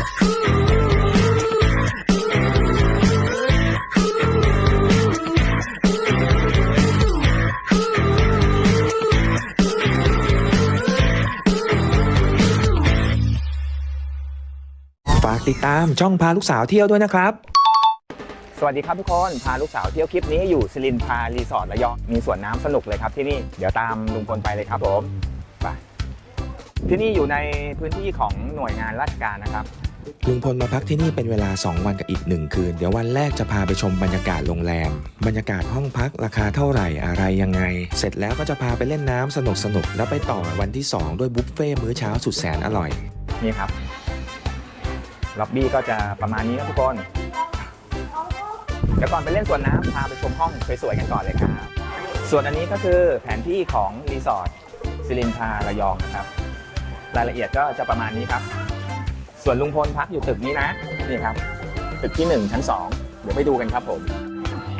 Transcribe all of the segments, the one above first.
ฝากติดตามช่องพาลูกสาวเที่ยวด้วยนะครับ สวัสดีครับทุกคน พาลูกสาวเที่ยวคลิปนี้อยู่สิรินพารีสอร์ทระยอง มีสวนน้ำสนุกเลยครับที่นี่ เดี๋ยวตามลุงพลไปเลยครับผม ไป ที่นี่อยู่ในพื้นที่ของหน่วยงานราชการนะครับ ลุงพลมาพักที่นี่เป็นเวลา 2 วันกับอีก 1 คืน เดี๋ยววันแรกจะพาไปชมบรรยากาศโรงแรม บรรยากาศห้องพักราคาเท่าไหร่อะไรยังไง เสร็จแล้วก็จะพาไปเล่นน้ำสนุกสนุกๆแล้วไปต่อวันที่ 2 ด้วยบุฟเฟ่ต์มื้อเช้าสุดแสนอร่อย นี่ครับ ล็อบบี้ก็จะประมาณนี้นะทุกคน เดี๋ยวก่อนไปเล่นสวนน้ำพาไปชมห้องสวยๆกันก่อนเลยครับ ส่วนอันนี้ก็คือแผนที่ของรีสอร์ทสิรินทาระยองนะครับ รายละเอียดก็จะประมาณนี้ครับ ส่วนลุงพลพักอยู่ตึกนี้นะนี่ครับ ตึกที่ 1 ชั้น 2 เดี๋ยวไปดูกันครับผม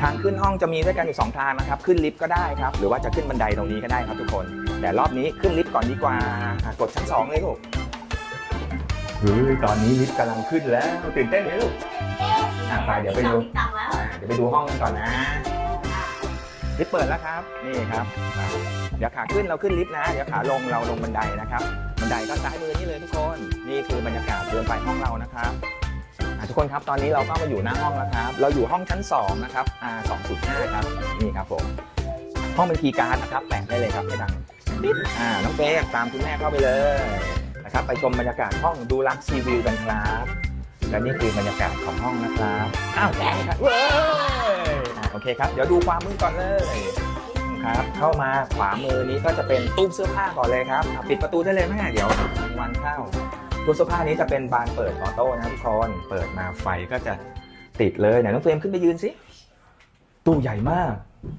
ทางขึ้นห้องจะมีด้วยกันอยู่สองทางนะครับ ขึ้นลิฟต์ก็ได้ครับ หรือว่าจะขึ้นบันไดตรงนี้ก็ได้ครับทุกคน แต่รอบนี้ขึ้นลิฟต์ก่อนดีกว่าอะกดชั้นสองเลยลูกเฮ้ยตอนนี้ลิฟต์กำลังขึ้นแล้วตื่นเต้นไหมลูกอะไปเดี๋ยวไปดูอะเดี๋ยวไปดูห้องกันก่อนนะลิฟต์เปิดแล้วครับนี่ครับอะเดี๋ยวขาขึ้นเราขึ้นลิฟต์นะ เดี๋ยวขาลงเราลงบันไดนะครับ บันไดก็ซ้ายมือนี่เลยทุกคน นี่คือบรรยากาศเดินไปห้องเรานะครับอะทุกคนครับตอนนี้เราก็มาอยู่หน้าห้องแล้วครับ เราอยู่ห้องชั้น 2 นะครับอ่า2.5ครับ นี่ครับผม ห้องเป็นคีย์การ์ดนะครับแปะได้เลยครับไม่ดังปิ๊ดอ่าน้องเฟกตามคุณแม่เข้าไปเลยนะครับไปชมบรรยากาศห้องดูลักซีวิวกันครับและนี่คือบรรยากาศของห้องนะครับอ้าวแกครับเว้ยอะโอเคครับเดี๋ยวดูความมือก่อนเลย ครับ เข้ามาขวามือนี้ก็จะเป็นตู้เสื้อผ้าก่อนเลยครับอะปิดประตูได้เลยแม่เดี๋ยววันเข้าตู้เสื้อผ้านี้จะเป็นบานเปิดออโต้นะทุกคนเปิดมาไฟก็จะติดเลยไหนน้องเฟรมขึ้นไปยืนสิตู้ใหญ่มาก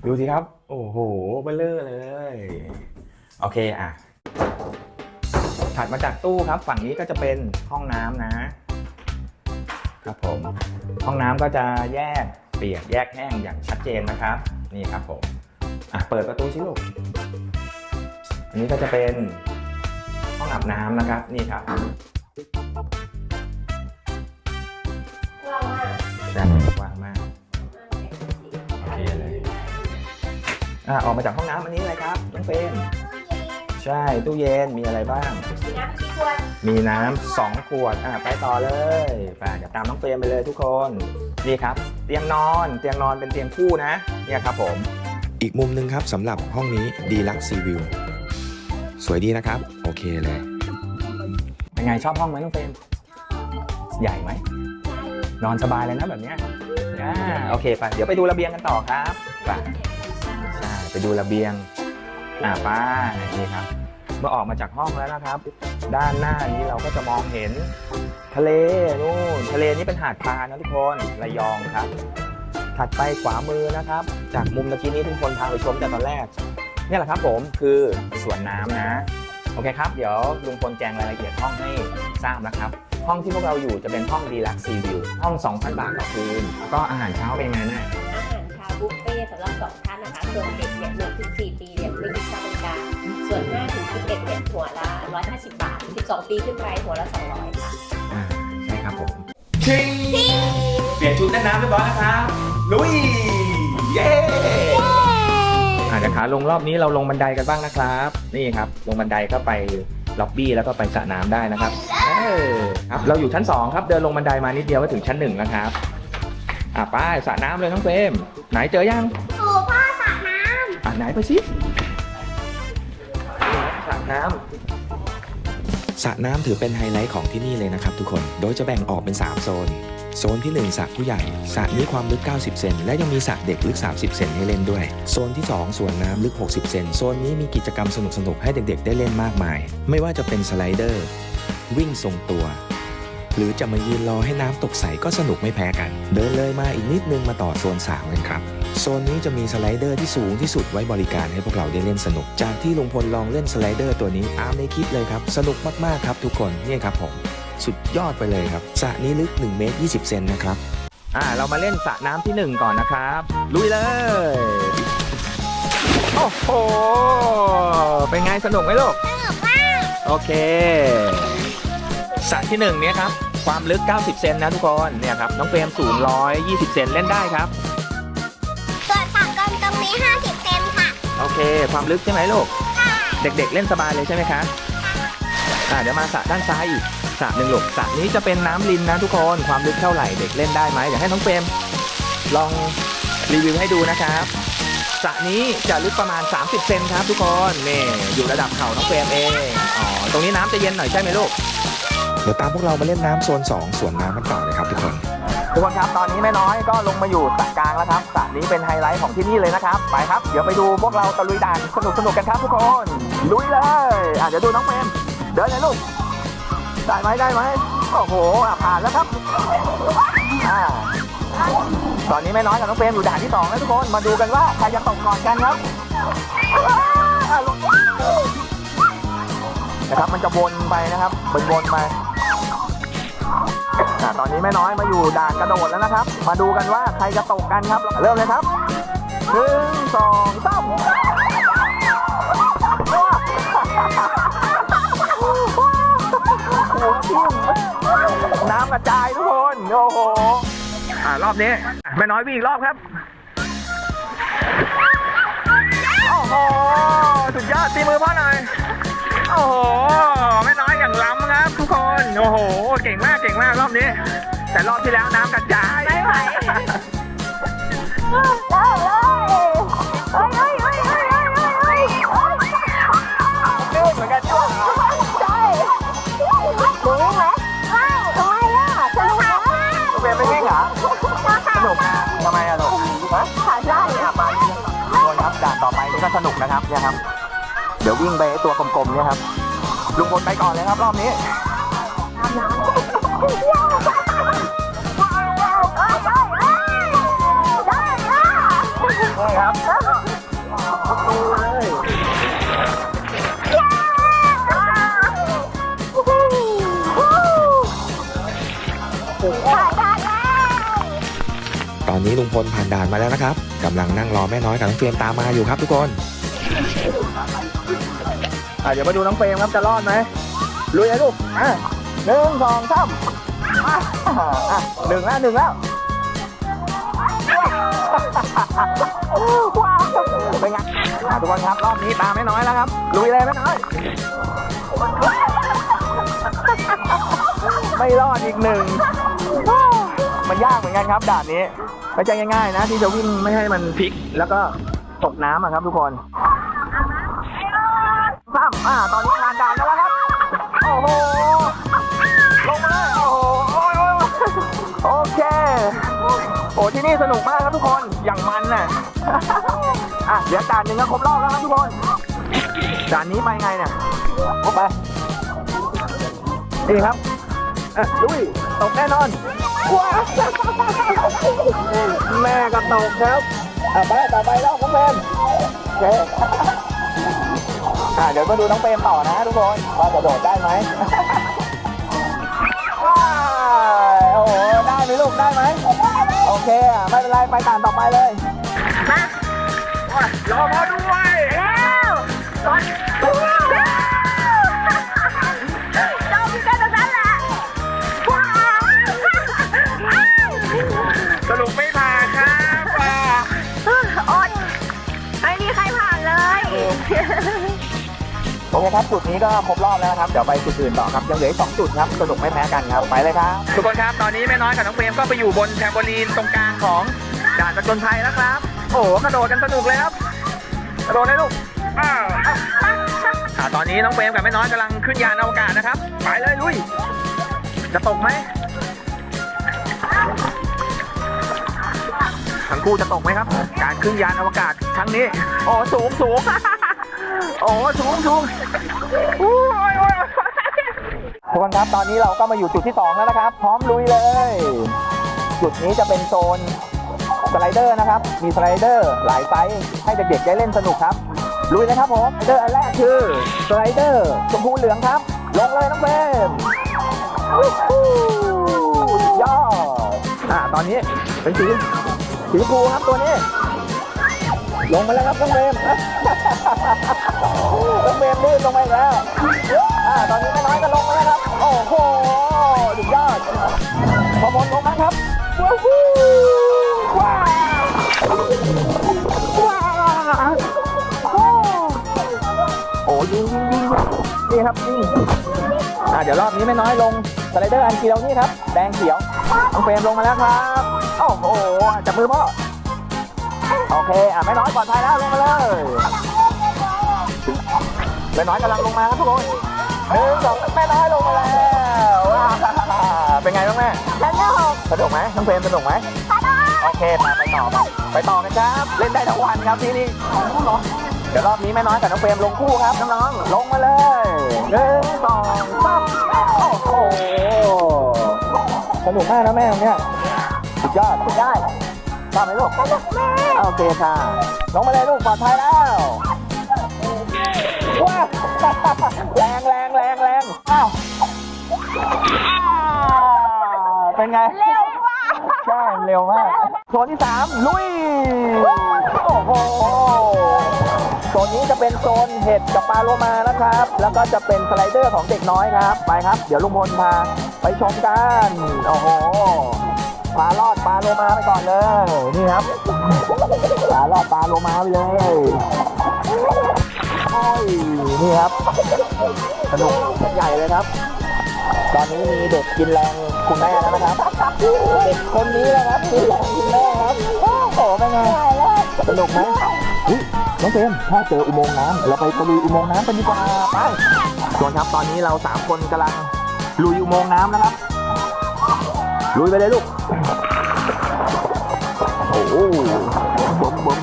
ดูสิครับ โอ้โหเบลเลอร์เลย โอเคอะถัดมาจากตู้ครับ ฝั่งนี้ก็จะเป็นห้องน้ำนะ ครับผม ห้องน้ำก็จะแยกเปียกแยกแห้งอย่างชัดเจนนะครับ นี่ครับผม อะเปิดประตูสิลูกอันนี้ก็จะเป็นห้องอาบน้ำนะครับนี่ครับว้าวมากด้านกว้างมากโอเคเลยอะออกมาจากห้องน้ำอันนี้อะไรครับน้องเฟรมใช่ตู้เย็นมีอะไรบ้างมีน้ำกี่ขวดมีน้ำสองขวดอะไปต่อเลยไปเดี๋ยวตามน้องเฟรมไปเลยทุกคนนี่ครับ เตียงนอนเตียงนอนเป็นเตียงคู่นะเนี่ยครับผม อีกมุมหนึ่งครับสำหรับห้องนี้ดีลักซีวิวสวยดีนะครับ โอเคเลย เป็นไงชอบห้องไหมน้องเฟรมใหญ่ไหม นอนสบายเลยนะแบบเนี้ยอ่าโอเคไปเดี๋ยวไปดูระเบียงกันต่อครับไปใช่ไปดูระเบียงอ่าป้านี่ครับ เมื่อออกมาจากห้องแล้วนะครับ ด้านหน้านี้เราก็จะมองเห็น ทะเลนู่นทะเลนี่เป็นหาดพานะทุกคนระยองครับ ถัดไปขวามือนะครับ จากมุมตะกี้นี้ทุกคนพาไปชมแต่ตอนแรกเนี่ยแหละครับผมคือสวนน้ำนะ โอเคครับ เดี๋ยวลุงพลแจงรายละเอียดห้องให้ทราบนะครับ ห้องที่พวกเราอยู่จะเป็นห้องดีลักซีวิวห้อง 2,000 บาทต่อคืนแล้วก็อาหารเช้าเป็นไงแม่อาหารเช้าบุฟเฟ่ต์สำหรับสองท่านนะคะส่วนเด็กเนี่ย1ถึง4ปีเนี่ยไม่มีค่าบริการส่วน5ถึง11เนี่ยหัวละ150บาท12ปีขึ้นไปหัวละ200ค่ะอ่าใช่ครับผมชิงเปลี่ยนชุดเล่นน้ำเรียบร้อยแล้วครับ ลุย เย้อ่าเดี๋ยวขาลงรอบนี้เราลงบันไดกันบ้างนะครับ นี่ครับ ลงบันไดก็ไปล็อบบี้แล้วก็ไปสระน้ำได้นะครับเออครับ เราอยู่ชั้น 2 ครับ เดินลงบันไดมานิดเดียวก็ถึงชั้นหนึ่งแล้วครับ อ่าไปสระน้ำเลยน้องเฟรมไหนเจอยัง โอ้พ่อสระน้อ่าไหนไปสิสระน้ำ สระน้ำถือเป็นไฮไลท์ของที่นี่เลยนะครับทุกคน โดยจะแบ่งออกเป็น 3 โซน โซนที่ 1สระผู้ใหญ่สระนี้ความลึก 90 เซน และยังมีสระเด็กลึก 30 เซนให้เล่นด้วย โซนที่ 2 ส่วนน้ำลึก 60 เซน โซนนี้มีกิจกรรมสนุกๆ ให้เด็กๆ ได้เล่นมากมาย ไม่ว่าจะเป็นสไลเดอร์ วิ่งทรงตัว หรือจะมายืนรอให้น้ำตกใสก็สนุกไม่แพ้กัน เดินเลยมาอีกนิดนึงมาต่อโซน3กันครับ โซนนี้จะมีสไลเดอร์ที่สูงที่สุดไว้บริการให้พวกเราได้เล่นสนุก จากที่ลุงพลลองเล่นสไลเดอร์ตัวนี้ตามในคลิปเลยครับ สนุกมากๆครับทุกคนนี่ครับผม สุดยอดไปเลยครับสระนี้ลึก1เมตร20 เซนนะครับอ่าเรามาเล่นสระน้ำที่หนึ่งก่อนนะครับ ลุยเลย โอ้โห เป็นไงสนุกไหมลูกำสนุกมาก โอเคสระที่หนึ่งเนี้ยครับ ความลึก 90 เซนนะทุกคนเนี่ยครับน้องเฟรมสูง 120 เซนเล่นได้ครับ ส่วนผักกลมตรงนี้ 50 เซนค่ะ โอเค ความลึกใช่ไหมลูกเด็กๆ เล่นสบายเลยใช่ไหมคะอ่าเดี๋ยวมาสระด้านซ้ายอีกสระหนึ่งลูกสระนี้จะเป็นน้ำลินนะทุกคนความลึกเท่าไหร่เด็กเล่นได้ไหมเดี๋ยวให้น้องเฟรมลองรีวิวให้ดูนะครับสระนี้จะลึกประมาณ 30 เซนครับทุกคนนี่อยู่ระดับเข่าน้องเฟรมเองอ๋อตรงนี้น้ำจะเย็นหน่อยใช่ไหมลูก เดี๋ยวตามพวกเรามาเล่นน้ำโซน2ส่วนน้ำกันต่อเลยครับทุกคน ทุกคนครับตอนนี้แม่น้อยก็ลงมาอยู่สระกลางแล้วครับสระนี้เป็นไฮไลท์ของที่นี่เลยนะครับ ไปครับ เดี๋ยวไปดูพวกเราตะลุยด่านสนุกสนุกกันครับทุกคนลุยเลยอะเดี๋ยวดูน้องเฟรมเดินเลยลูกได้ไหมได้ไหมโอ้โหอะผ่านแล้วครับอ่าตอนนี้แม่น้อยกับน้องเฟรมอยู่ด่านที่สองแล้วทุกคนมาดูกันว่าใครจะตกก่อนกันครับ นะครับ มันจะวนไปนะครับวนไปอะตอนนี้แม่น้อยมาอยู่ด่านกระโดดแล้วนะครับ มาดูกันว่าใครจะตกกันครับ เริ่มเลยครับหนึ่งสองสามหัวทิ่มน้ำกระจายทุกคน โอ้โหอ่ารอบนี้แม่น้อยวิ่งอีกรอบครับโอ้โหสุดยอดตีมือพ่อหน่อย โอ้โหแม่น้อยอย่างล้ำครับทุกคน โอ้โห เก่งมากเก่งมากรอบนี้ แต่รอบที่แล้วน้ำกระจายไม่ไหวเริ่มเลยเฮ้ยเฮ้ยเฮ้ยเฮ้ยเฮ้ยเฮ้ยลื่นเหมือนกันด้วยใช่หนูไหมไม่ทำไมอะสนุกนะลูกเบนไม่วิ่งเหรอสนุกนะทำไมอะลูกฮะ ขาสั้นอะไปทุกคนครับด่านต่อไปนี่ก็สนุกนะครับเนี่ยครับ เดี๋ยววิ่งไปไอ้ตัวกลมๆเนี่ยครับ ลุงพลไปก่อนเลยครับรอบนี้นี่ครับขาสั้นแล้วตอนนี้ลุงพลผ่านด่านมาแล้วนะครับกำลังนั่งรอแม่น้อยกับน้องเฟรมตามมาอยู่ครับทุกคน อะเดี๋ยวมาดูน้องเฟรมครับจะรอดไหมลุยเลยลูกอะหนึ่งสองสามอะอะหนึ่งแล้วหนึ่งแล้วว้าวเป็นไงอะทุกคนครับรอบนี้ตามไม่น้อยแล้วครับลุยเลยไม่น้อย ไม่รอดอีกหนึ่ง มันยากเหมือนกันครับด่านนี้ไม่ใช่ง่ายๆนะ ที่จะวิ่งไม่ให้มันพลิก แล้วก็ตกน้ำอะครับทุกคน สามอ่าตอนนี้ผ่านดานแล้วครับ โอ้โห ลงมาเลยโอ้โหโอ้ยโอ้ยโอเค โอ้ที่นี่สนุกมากครับทุกคน อย่างมันน่ะ อะเดี๋ยวด่านหนึ่งก็ครบรอบแล้วครับทุกคนด่านนี้ไปไงเนี่ยลงไป นี่ครับอะลุยตกแน่นอนว้าวแม่ก็ตกครับอะไปต่อไปแล้วน้องเฟรมโอเค อะเดี๋ยวมาดูน้องเปรมต่อนะทุกคนว่าจะโดดได้ไหม ว้ายโอ้โหได้ไหมลูกได้ไหมโอเคอะไม่เป็นไรไปตามต่อไปเลยมาว้ายรอมาด้วยแล้วกดจ โอเคครับจุดนี้ก็ครบรอบแล้วนะครับเดี๋ยวไปจุดอื่นต่อครับยังเหลืออีกสองจุดครับสนุกไม่แพ้กันครับไปเลยครับทุกคนครับตอนนี้แม่น้อยกับน้องเฟรมก็ไปอยู่บนแทมโบลีนตรงกลางของด่านประจนภัยแล้วครับ โอ้โหกระโดดกันสนุกเลยครับกระโดดเลยลูกอ้าวตอนนี้น้องเฟรมกับแม่น้อยกำลังขึ้นยานอวกาศนะครับไปเลยลุยจะตกไหมทั้งคู่จะตกไหมครับ การขึ้นยานอวกาศครั้งนี้ โอ้สูงสูง โอ้สูงสูงโอ้ยโอ้ยทุกคนครับตอนนี้เราก็มาอยู่จุดที่ 2 แล้วนะครับ พร้อมลุยเลย จุดนี้จะเป็นโซนสไลเดอร์นะครับ มีสไลเดอร์หลายไซส์ให้เด็กๆได้เล่นสนุกครับ ลุยเลยครับผมสไลเดอร์อันแรกคือสไลเดอร์ชมพูเหลืองครับ ลงเลยน้องเบมยอดอ่าตอนนี้เป็นสีสีชมพูครับตัวนี้ ลงมาแล้วครับต้องเบมต้องเบมนี่ลงมาอีกแล้วตอนนี้แม่น้อยก็ลงมาแล้วครับ โอ้โหสุดยอดพอมนลงมาครับว้าวว้าวว้าวโอ้ยยิงยิงงนี่ครับยิงอ่าเดี๋ยวรอบนี้ไม่น้อยลงสไลเดอร์อันเขียวนี่ครับ แดงเขียวต้องเฟรมลงมาแล้วครับ โอ้โหจับมือพ่อ โอเค อะไม่น้อยปลอดภัยแล้วลงมาเลยไม่น้อยกำลังลงมาครับทุกคนหนึ่งสองแม่น้อยลงมาแล้วว้าวเป็นไงบ้างแม่แล้วก็หกสนุกไหมน้องเฟรมสนุกไหมโอเคไปไปต่อไปไปต่อกันครับ เล่นได้ทั้งวันครับที่นี่เดี๋ยวรอบนี้แม่น้อยกับน้องเฟรมลงคู่ครับน้องๆลงมาเลยหนึ่งสองสามโอ้โหสนุกมากนะแม่ตรงเนี้ยสุดยอดสุดยอด ชอบไหมลูกสนุกโอเคค่ะลงมาเลยลูกปลอดภัยแล้วว้าวแรงแรงแรงแรงอ้าวเป็นไงเร็วกว่าใช่เร็วมากโซนที่สามลุยโอ้โหโซนนี้จะเป็นโซนเห็ดกับปลาโลมานะครับ แล้วก็จะเป็นสไลเดอร์ของเด็กน้อยครับ ไปครับ เดี๋ยวลุงพลพาไปชมกัน โอ้โห ปลาลอดปลาโลมาไปก่อนเลย นี่ครับปลาลอดปลาโลมาไปเลยโอ้ยนี่ครับสนุกใหญ่เลยครับ ตอนนี้มีเด็กกินแรงคุณแม่แล้วนะครับเด็กคนนี้นะครับกินแรงคุณแม่ครับโอ้โหเป็นไงสนุกไหมเฮ้ยน้องเฟรมถ้าเจออุโมงค์น้ำเราไปตะลุยอุโมงค์น้ำกันดีกว่าไปส่วนครับตอนนี้เราสามคนกำลังลุยอุโมงค์น้ำนะครับ ลุยไปเลยลูก โอ้โหบมบม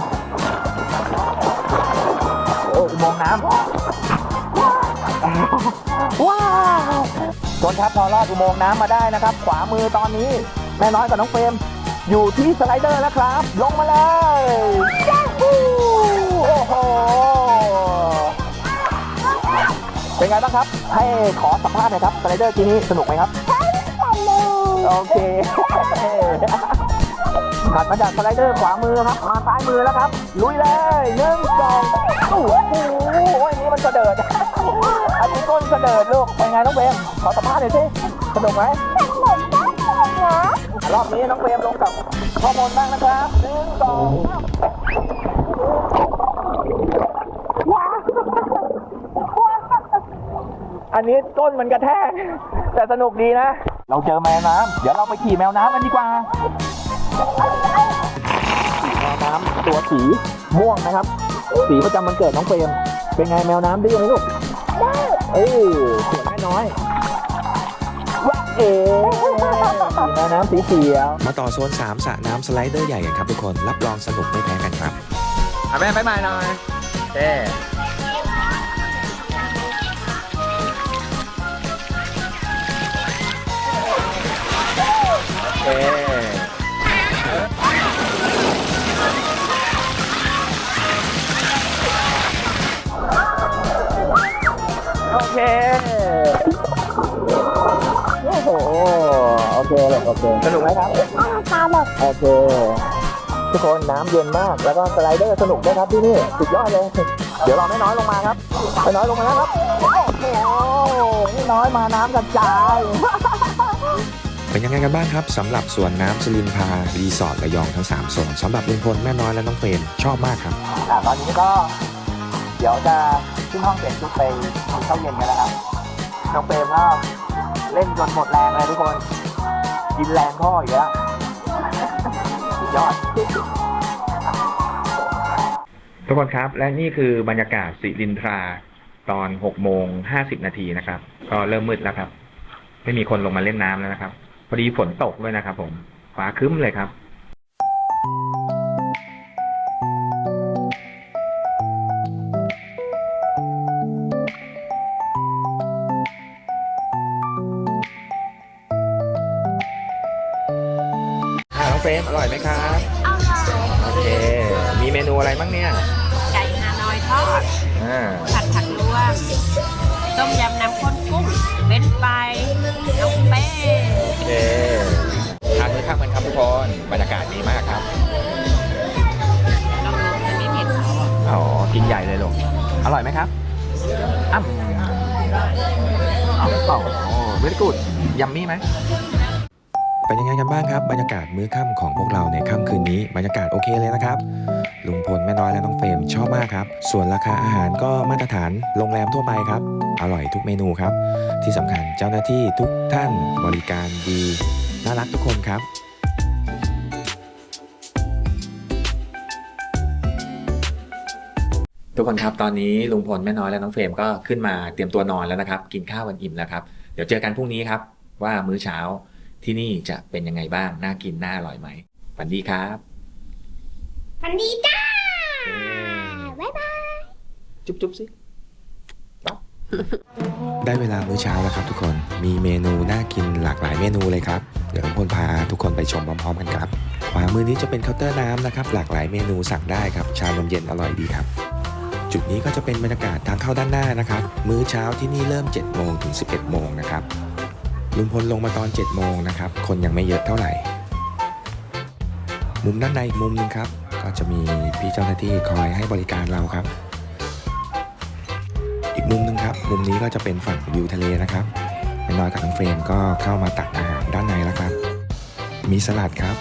โอ้มองน้ำ ว้าวชนครับพอลอดอุโมงค์น้ำมาได้นะครับ ขวามือตอนนี้ แม่น้อยกับน้องเฟรมอยู่ที่สไลเดอร์แล้วครับ ลงมาเลยย้าฮูโอ้โห เป็นไงบ้างครับ ให้ขอสัมภาษณ์หน่อยครับ สไลเดอร์ทีนี้สนุกไหมครับ โอเคถัดมาจากสไลเดอร์ขวามือครับ มาซ้ายมือแล้วครับ ลุยเลยหนึ่งสองโอ้โหอันนี้มันกระเดิด อันนี้ก้นกระเดิดลูก เป็นไงน้องเฟรมขอสัมภาษณ์หน่อยสิสนุกไหมรอบนี้น้องเฟรมลงกับข้อมูลบ้างนะครับหนึ่งสองสามอันนี้ต้นมันกระแทก แต่สนุกดีนะ เราเจอแมวน้ำเดี๋ยวเราไปขี่แมวน้ำกันดีกว่าแมวน้ำตัวสีม่วงนะครับ สีประจำวันเกิดน้องเฟรมเป็นไงแมวน้ำดื้อไหมลูกได้เอ้ยเสียงแม่น้อยว้าเอ๋แมวน้ำสีเขียวมาต่อโซน3สระน้ำสไลเดอร์ใหญ่กันครับทุกคน รับรองสนุกไม่แพ้กันครับอะแม่ไปใหม่หน่อยโอเค โอเค โอ้โห โอเคเลยโอเค สนุกไหมครับ ตาแบบโอเค ทุกคนน้ำเย็นมาก แล้วก็สไลเดอร์สนุกด้วยครับที่นี่ สุดยอดเลย เดี๋ยวเราไม่น้อยลงมาครับ ไม่น้อยลงมาแล้วครับ โอ้โหไม่น้อยมาน้ำกระจาย เป็นยังไงกันบ้างครับสำหรับสวนน้ำสลินพารีสอร์ทระยองทั้ง3โซนสำหรับลุงพลแม่น้อยและน้องเฟรมชอบมากครับ อะตอนนี้ก็เดี๋ยวจะขึ้นห้องเสร็จทุกไปกินข้าวเย็นกันแล้วครับน้องเปรมก็เล่นจนหมดแรงเลยทุกคน กินแรงพ่ออยู่แล้วสุดยอด ทุกคนครับ และนี่คือบรรยากาศสิรินทราตอน6โมง50 นาทีนะครับ ก็เริ่มมืดแล้วครับ ไม่มีคนลงมาเล่นน้ำแล้วนะครับ พอดีฝนตกด้วยนะครับผมฟ้าครึ้มเลยครับอ่าน้องเฟรมอร่อยไหมครับโอเค มีเมนูอะไรบ้างเนี่ย ไก่ฮานอยทอดอ่าผัด ร่อยไหมครับ อ้ำเอาเปล่าโอ้เวรกูดยัมมี่ไหมเป็นยังไงกันบ้างครับ บรรยากาศมื้อค่ำของพวกเราในค่ำคืนนี้บรรยากาศโอเคเลยนะครับลุงพลแม่น้อยและน้องเฟรมชอบมากครับ ส่วนราคาอาหารก็มาตรฐานโรงแรมทั่วไปครับ อร่อยทุกเมนูครับ ที่สำคัญเจ้าหน้าที่ทุกท่านบริการดี น่ารักทุกคนครับ ทุกคนครับตอนนี้ลุงพลแม่น้อยและน้องเฟรมก็ขึ้นมาเตรียมตัวนอนแล้วนะครับ กินข้าวกันอิ่มแล้วครับ เดี๋ยวเจอกันพรุ่งนี้ครับ ว่ามื้อเช้าที่นี่จะเป็นยังไงบ้างน่ากินน่าอร่อยไหมฝันดีครับพันดีจ้าบ๊ายบายจุ๊บจุ๊บสิได้เวลามื้อเช้าแล้วครับทุกคนมีเมนูน่ากินหลากหลายเมนูเลยครับเดี๋ยวลุงพลพาทุกคนไปชมพร้อมๆกันครับขวามือนี้จะเป็นเคาน์เตอร์น้ำนะครับ หลากหลายเมนูสั่งได้ครับ ชานมเย็นอร่อยดีครับ จุดนี้ก็จะเป็นบรรยากาศทางเข้าด้านหน้านะครับ มื้อเช้าที่นี่เริ่ม 7 โมงถึง 11 โมงนะครับ ลุงพลลงมาตอน 7 โมงนะครับ คนยังไม่เยอะเท่าไหร่ มุมด้านในอีกมุมหนึงครับ ก็จะมีพี่เจ้าหน้าที่คอยให้บริการเราครับ อีกมุมหนึงครับ มุมนี้ก็จะเป็นฝั่งวิวทะเลนะครับแม่น้อยกับน้องเฟรมก็เข้ามาตักอาหารด้านในแล้วครับ มีสลัดครับ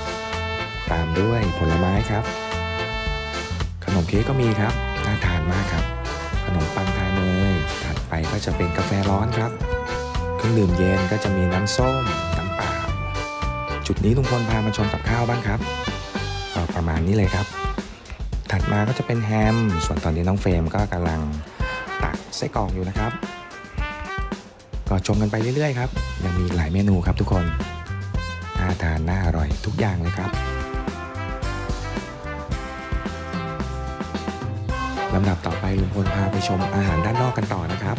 ตามด้วยผลไม้ครับ ขนมเค้กก็มีครับ น่าทานมากครับ ขนมปังทาเนยถัดไปก็จะเป็นกาแฟร้อนครับ เครื่องดื่มเย็นก็จะมีน้ำส้ม น้ำเปล่า จุดนี้ลุงพลพามาชมกับข้าวบ้างครับประมาณนี้เลยครับ ถัดมาก็จะเป็นแฮม ส่วนตอนนี้น้องเฟรมก็กำลังตักไส้กรอกอยู่นะครับ ก็ชมกันไปเรื่อยๆครับ ยังมีหลายเมนูครับทุกคนน่าทานน่าอร่อยทุกอย่างเลยครับ ลำดับต่อไปลุงพลพาไปชมอาหารด้านนอกกันต่อนะครับ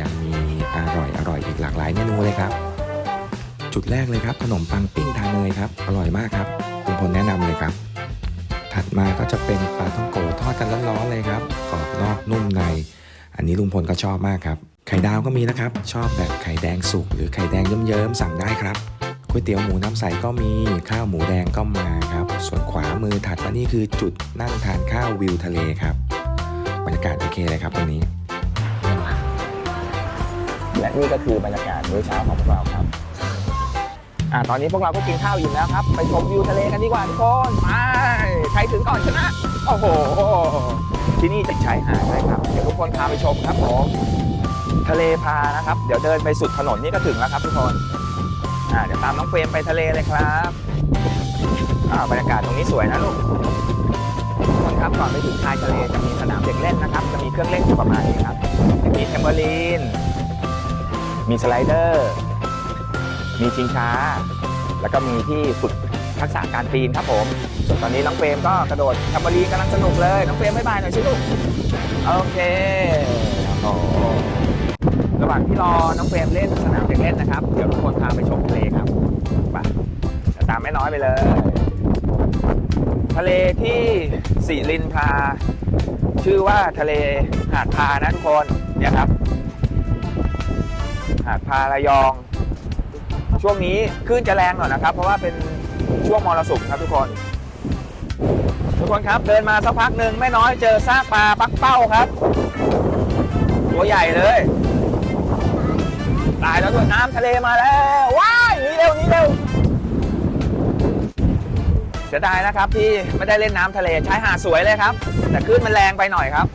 ยังมีอร่อยอร่อยอีกหลากหลายเมนูเลยครับ จุดแรกเลยครับ ขนมปังปิ้งทานเนยครับ อร่อยมากครับลุงพลแนะนำเลยครับ ถัดมาก็จะเป็นปลาท่องโกทอดกันร้อนๆเลยครับกรอบนอกนุ่มใน อันนี้ลุงพลก็ชอบมากครับ ไข่ดาวก็มีนะครับ ชอบแบบไข่แดงสุกหรือไข่แดงเยิ้มๆสั่งได้ครับก๋วยเตี๋ยวหมูน้ำใสก็มีข้าวหมูแดงก็มาครับ ส่วนขวามือถัดมานี่คือจุดนั่งทานข้าววิวทะเลครับ บรรยากาศโอเคเลยครับตรงนี้ และนี่ก็คือบรรยากาศมื้อเช้าของพวกเราครับอ่าตอนนี้พวกเราก็กินข้าวอิ่มแล้วครับ ไปชมวิวทะเลกันดีกว่าทุกคนไปใครถึงก่อนชนะ โอ้โห ที่นี่ติดชายหาดเลยครับ เดี๋ยวทุกคนพาไปชมครับผมทะเลพานะครับ เดี๋ยวเดินไปสุดถนนนี่ก็ถึงแล้วครับทุกคนอ่าเดี๋ยวตามน้องเฟรมไปทะเลเลยครับอ่าบรรยากาศตรงนี้สวยนะลูก ก่อนไปถึงชายทะเลจะมีสนามเด็กเล่นนะครับ จะมีเครื่องเล่นอยู่ประมาณนี้ครับ มีเทมเบอรีน มีสไลเดอร์ มีชิงช้า แล้วก็มีที่ฝึกทักษะการปีนครับผม ส่วนตอนนี้น้องเฟรมก็กระโดดแทมเบอรีนกำลังสนุกเลย น้องเฟรมบ๊ายบายหน่อยสิลูก โอเคโอ้ระหว่างที่รอน้องเฟรมเล่นสนามเด็กเล่นนะครับ เดี๋ยวทุกคนพาไปชมทะเลครับ ไปตามแม่น้อยไปเลย ทะเลที่สิรินพาชื่อว่าทะเลหาดพานะทุกคนเนี่ยครับ หาดพาระยอง ช่วงนี้คลื่นจะแรงหน่อยนะครับ เพราะว่าเป็นช่วงมรสุมครับทุกคน ทุกคนครับเดินมาสักพักหนึ่งแม่น้อยเจอซากปลาปักเป้าครับ ตัวใหญ่เลยตายแล้วด้วยน้ำทะเลมาแล้วว้ายหนีเร็วหนีเร็ว สียดายนะครับที่ไม่ได้เล่นน้ำทะเลชายหาดสวยเลยครับ แต่คลื่นมันแรงไปหน่อยครับ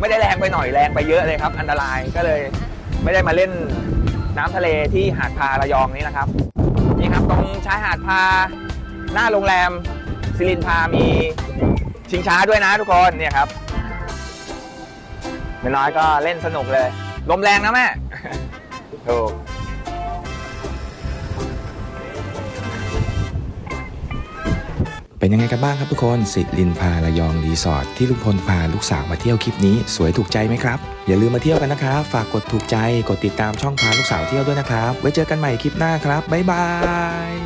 ไม่ได้แรงไปหน่อยแรงไปเยอะเลยครับ อันตรายก็เลยไม่ได้มาเล่นน้ำทะเลที่หาดพาระยองนี้นะครับนี่ครับตรงชายหาดพาหน้าโรงแรมซิลินพามีชิงช้าด้วยนะทุกคนเนี่ยครับแม่น้อยก็เล่นสนุกเลยลมแรงนะแม่ถูก เป็นยังไงกันบ้างครับทุกคนสิรินพาระยองรีสอร์ทที่ลุงพลพาลูกสาวมาเที่ยวคลิปนี้ สวยถูกใจไหมครับ อย่าลืมมาเที่ยวกันนะครับ ฝากกดถูกใจกดติดตามช่องพาลูกสาวเที่ยวด้วยนะครับ ไว้เจอกันใหม่คลิปหน้าครับบ๊ายบาย